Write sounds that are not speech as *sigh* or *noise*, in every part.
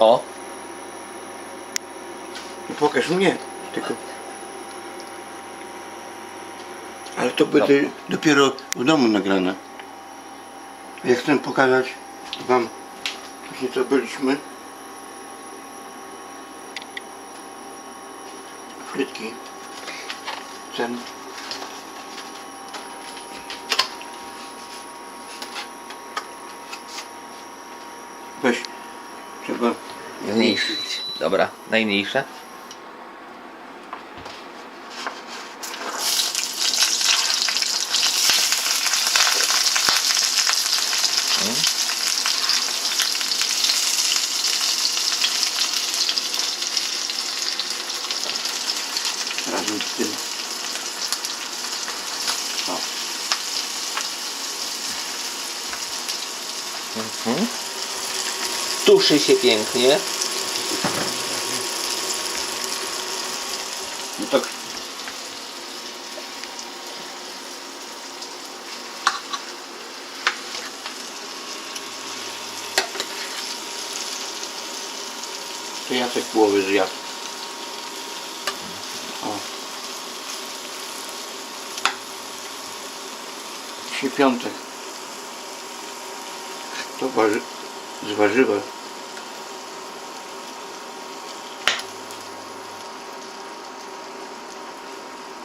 O, No pokaż mnie, tylko. Ale to będzie dopiero w domu nagrane. Ja chcę pokazać wam właśnie co byliśmy. Frytki. Cen. Dobra, najmniejsze. Razem z tym. O. Mhm. Tuszy się pięknie. To Jacek połowy zjadł. O. Dzisiaj piątek. To warzy... z warzywa.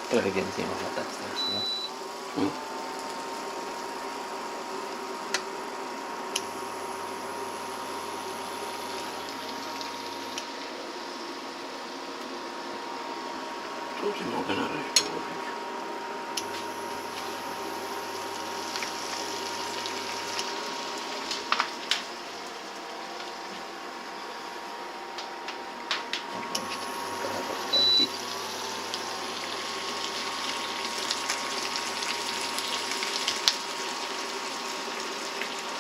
Trochę więcej można dać teraz, no. Mm. Tutaj mogę na razie położyć.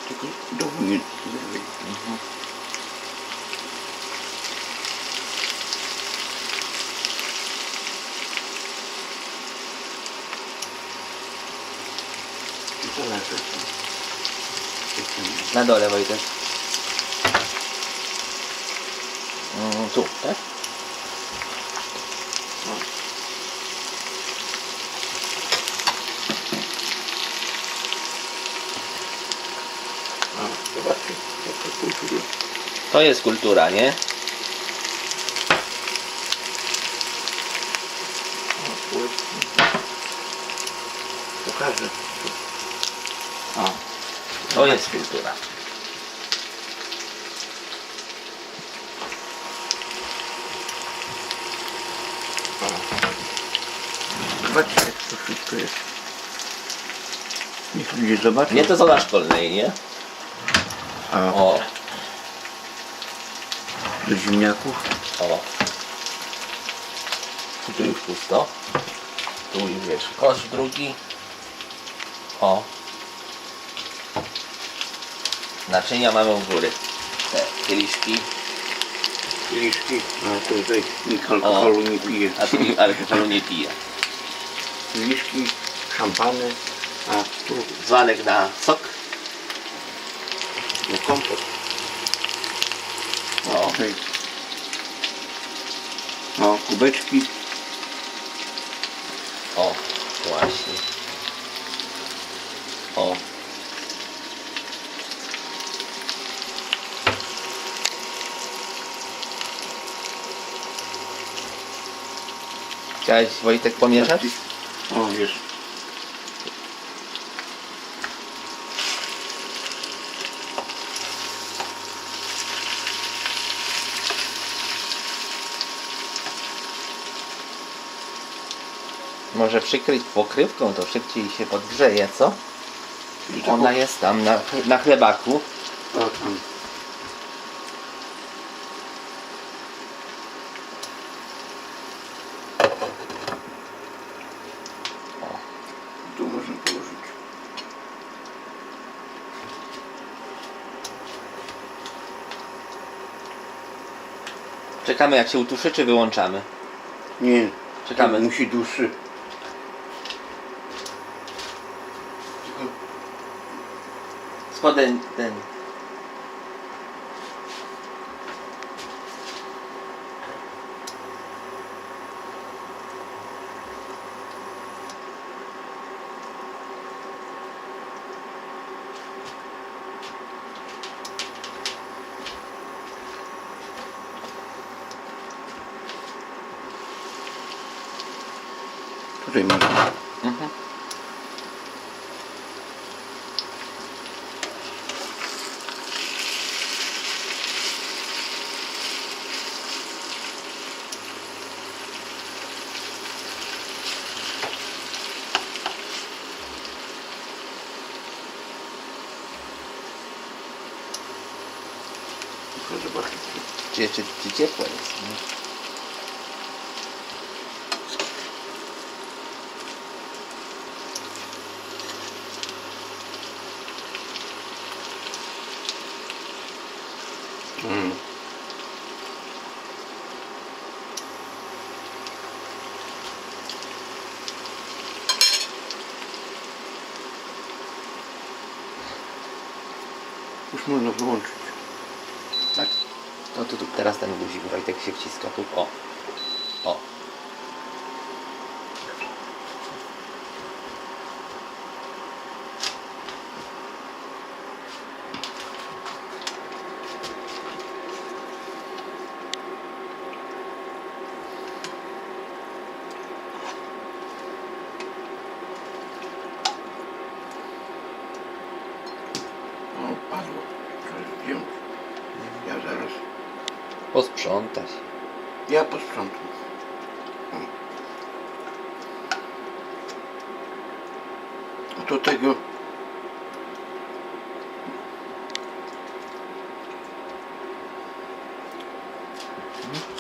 Tylko domu nie zrobię. Na dole Wojtek. Mm, tu, tak? To jest kultura, nie? O, To jest kultura. zobaczcie, jak to wszystko jest. Niech ludzie zobaczą. Nie to co na szkolnej, nie? A, O, do ziemniaków. o. Tu już pusto. Tu już jest kosz drugi. O. Naczynia mamy u góry. Te kieliszki. Kieliszki. A tutaj nikt alkoholu nie pije. A tu alkoholu nie pije. Kieliszki, szampany, a tu Dzbanek na sok. no, kompot. O. O, kubeczki. O, właśnie. O. Chciałeś Wojtek pomieszać? O, jest. Może przykryć pokrywką, to szybciej się podgrzeje, co? I Ona jest tam na, na chlebaku. O, tam. Czekamy jak się utuszy, czy wyłączamy? Nie, Czekamy. musi dłuższy. Spodem ten Tutaj masz. Muszę zobaczyć. Czy, czy, Już można wyłączyć. Tak. No to tu teraz ten guzik Wojtek się wciska tu. O. O, padło. Trzeba zdjąć. Ja zaraz. Posprzątać. Ja posprzątam. Do tego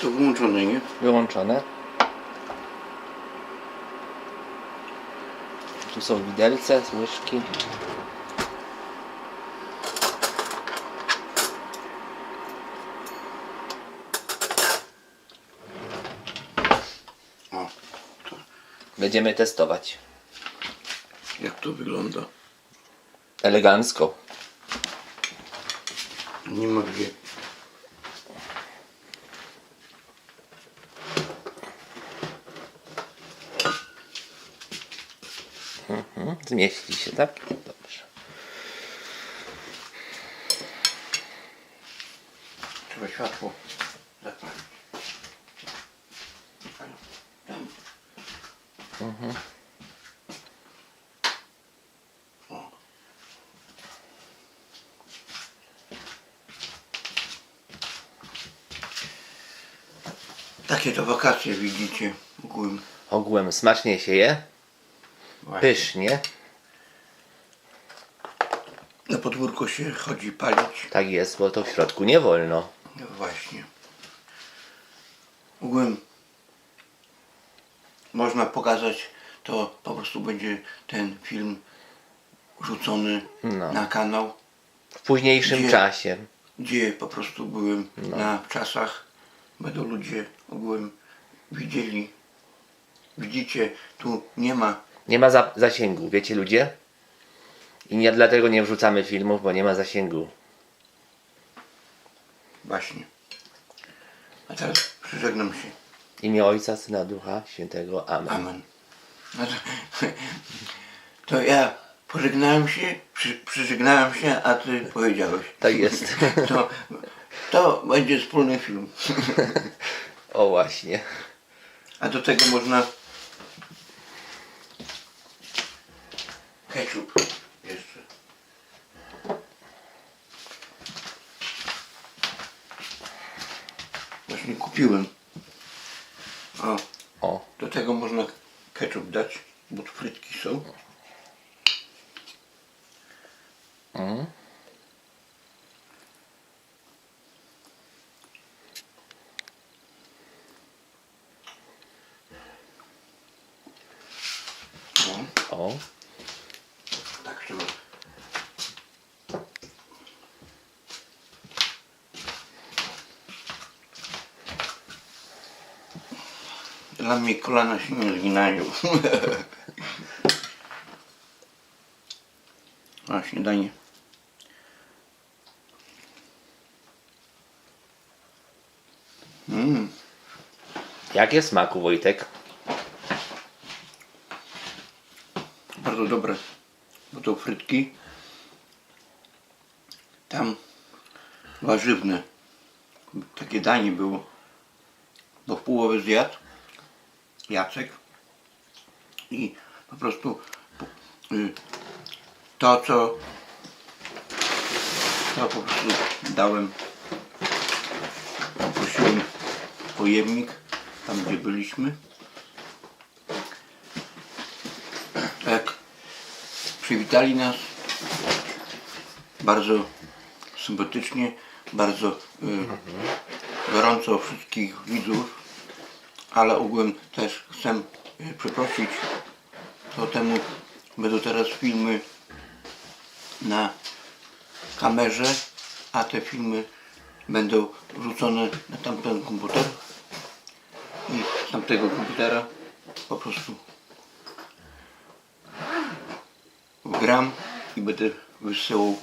to włączone, nie? Wyłączone. Tu są widelce, łyżki. Będziemy testować. jak to wygląda? Elegancko. Nie ma gdzie. Mhm. Zmieści się, tak? Dobrze. Trzeba światło zapalić. Tam. O. Takie to wakacje widzicie ogółem. Ogółem smacznie się je. Właśnie. Pysznie. Na podwórko się chodzi palić. Tak jest, bo to w środku nie wolno. No właśnie. Ogółem można pokazać, to po prostu będzie ten film rzucony No. na kanał, W późniejszym Gdzie? czasie. gdzie po prostu byłem No. na czasach. Będą ludzie ogółem widzieli. Widzicie, tu nie ma Nie ma za zasięgu, wiecie ludzie? I nie dlatego nie wrzucamy filmów, bo nie ma zasięgu. właśnie. A teraz przyżegnam się. W imię Ojca, Syna, Ducha Świętego. Amen. Amen. To, *laughs* to ja pożegnałem się, przy, przyżegnałem się, a ty powiedziałeś. Tak jest. *laughs* To, to będzie wspólny film. *laughs* O właśnie. A do tego można ketchup jeszcze. Właśnie kupiłem. Tego można ketchup dać, bo tu frytki są. Mm. O, O. tak trzeba. Dla mnie kolana się nie zginają. *laughs* A, śniadanie. Mm, Jakie smaku, Wojtek? bardzo dobre. Bo to frytki. Tam warzywne. Takie danie było. Bo w połowę zjadł Jacek. I po prostu y, to, co to po prostu dałem, poprosiłem pojemnik, tam gdzie byliśmy. Tak, przywitali nas bardzo sympatycznie, bardzo y, gorąco wszystkich widzów, ale ogółem też chcę y, przeprosić, to temu będą teraz filmy na kamerze, a te filmy będą wrzucone na tamten komputer i z tamtego komputera po prostu gram i będę wysyłał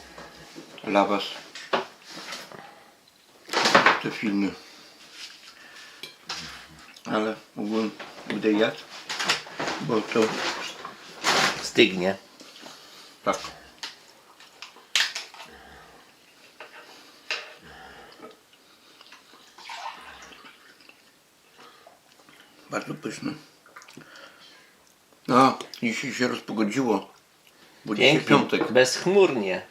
dla Was te filmy. Ale będę jadł, bo to Stygnie. tak. Bardzo pyszne. No, dzisiaj się rozpogodziło. Bo dzisiaj Pięknie. piątek. Bezchmurnie.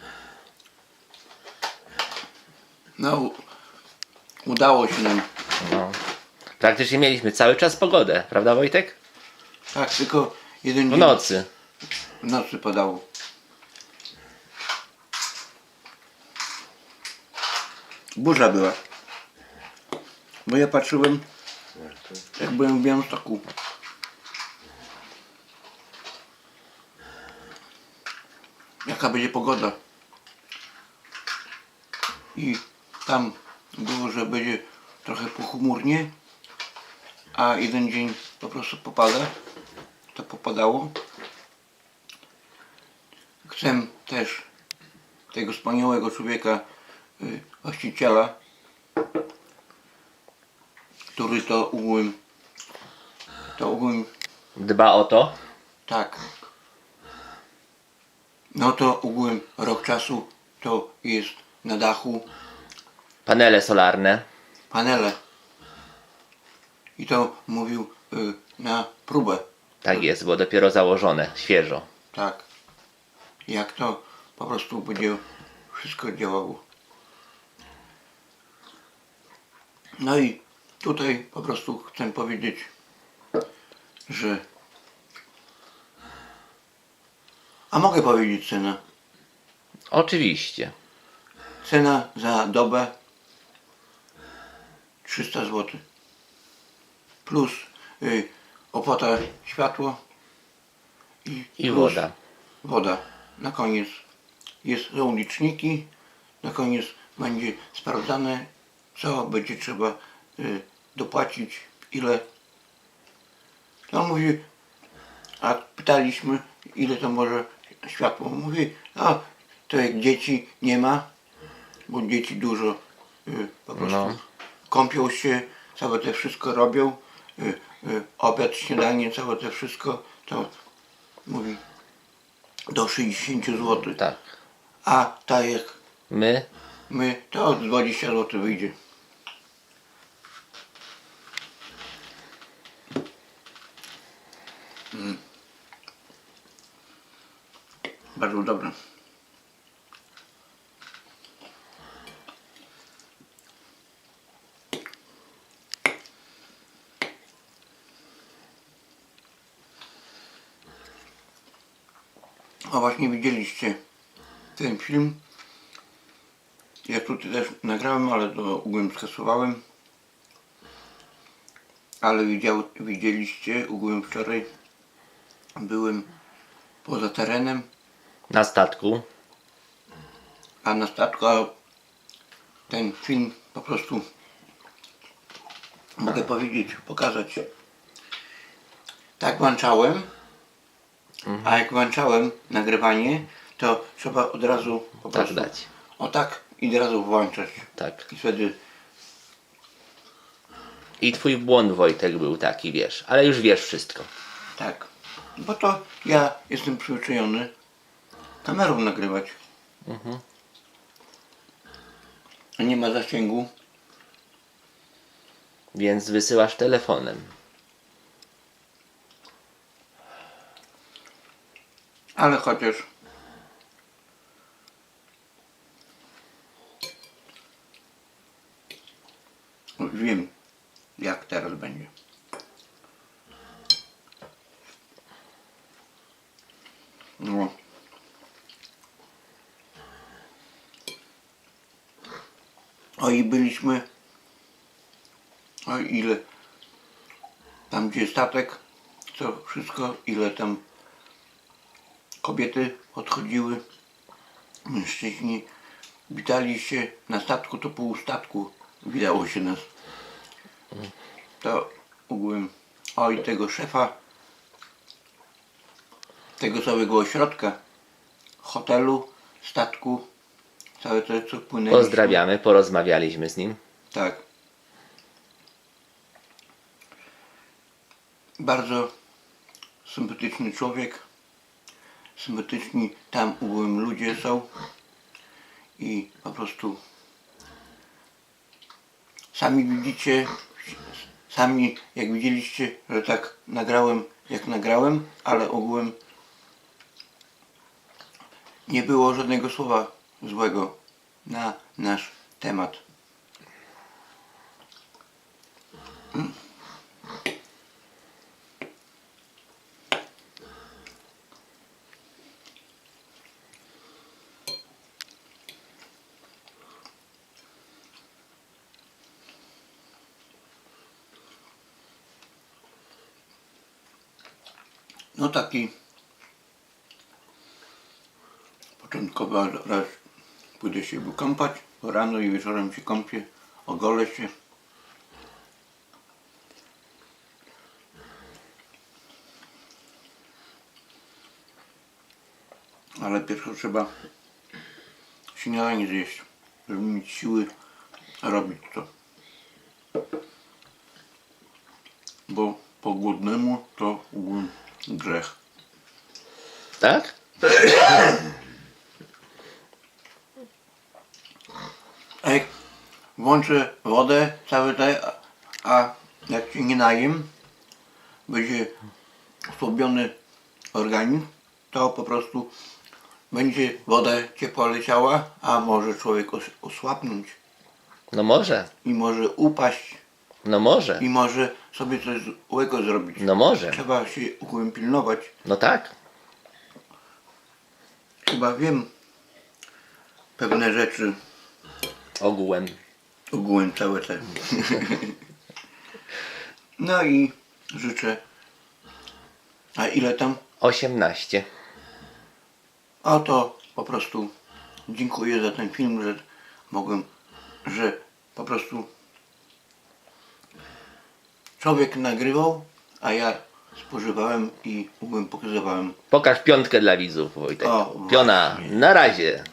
No, udało się nam. No. Praktycznie mieliśmy cały czas pogodę, prawda Wojtek? Tak, tylko jeden W dzień nocy. w nocy padało. Burza była. Bo ja patrzyłem, jak byłem w Białymstoku. Jaka będzie pogoda. I tam było, że będzie trochę pochmurnie, a jeden dzień po prostu popada. To popadało. Chcę też tego wspaniałego człowieka, y, właściciela, który to ogółem, to ogółem, Dba o to. tak. No to ogółem rok czasu to jest na dachu Panele solarne. panele. I to mówił y, na próbę. Tak jest, było dopiero założone, świeżo. Tak. Jak to po prostu będzie wszystko działało. No i tutaj po prostu chcę powiedzieć, że. A mogę powiedzieć cenę. Oczywiście. Cena za dobę 300 zł. Plus y, opłata światło i, I plus woda. woda. Na koniec jest, są liczniki. Na koniec będzie sprawdzane, co będzie trzeba y, dopłacić, ile. No mówi, a pytaliśmy, ile to może światło. Mówi, a to jak dzieci nie ma, bo dzieci dużo y, po prostu No. kąpią się, całe te wszystko robią, obiad, śniadanie, całe te wszystko, to mówi do 60 zł. Tak. A tak jak My my, to 20 zł wyjdzie. Mm. Bardzo dobre. Właśnie widzieliście ten film. Ja tutaj też nagrałem, ale to ogółem skasowałem. Ale widział, widzieliście, ogółem wczoraj byłem poza terenem, na statku. a na statku a ten film po prostu mogę powiedzieć, pokazać. Tak włączałem, a jak włączałem nagrywanie, to trzeba od razu po Tak prostu dać. o tak i od razu włączać. Tak. I wtedy I twój błąd Wojtek był taki, wiesz. Ale już wiesz wszystko. tak. Bo to ja jestem przyzwyczajony kamerą nagrywać. A nie ma zasięgu. Więc wysyłasz telefonem. Ale chociaż wiem jak teraz będzie. No. O i byliśmy o ile tam gdzie statek to wszystko ile tam kobiety odchodziły mężczyźni witali się na statku to pół statku widało się nas to ogółem oj tego szefa tego całego ośrodka hotelu statku całe to co płynęliśmy Pozdrawiamy, porozmawialiśmy z nim. tak. Bardzo sympatyczny człowiek. Sympatyczni tam ogółem ludzie są. I po prostu sami widzicie, sami jak widzieliście, że tak nagrałem jak nagrałem, ale ogółem nie było żadnego słowa złego na nasz temat. No taki początkowo raz pójdę się wykąpać, rano i wieczorem się kąpię, ogolę się. Ale pierwsze trzeba śniadanie zjeść, żeby mieć siły robić to. Bo po głodnemu to um, grzech. Tak? Jak włączę wodę, całe te, a, a jak się nie najem, będzie osłabiony organizm, to po prostu będzie woda ciepła leciała, a może człowiek os- osłabnąć No może, i może upaść no może, i może sobie coś złego zrobić. no może. Trzeba się ogółem pilnować. No tak. Chyba wiem pewne rzeczy, Ogółem. ogółem całe te. *laughs* no i życzę. A ile tam? 18. A to po prostu dziękuję za ten film, że mogłem, że po prostu człowiek nagrywał, a ja spożywałem i mogłem pokazywałem. Pokaż piątkę dla widzów, Wojtek. O, Piona, właśnie. na razie.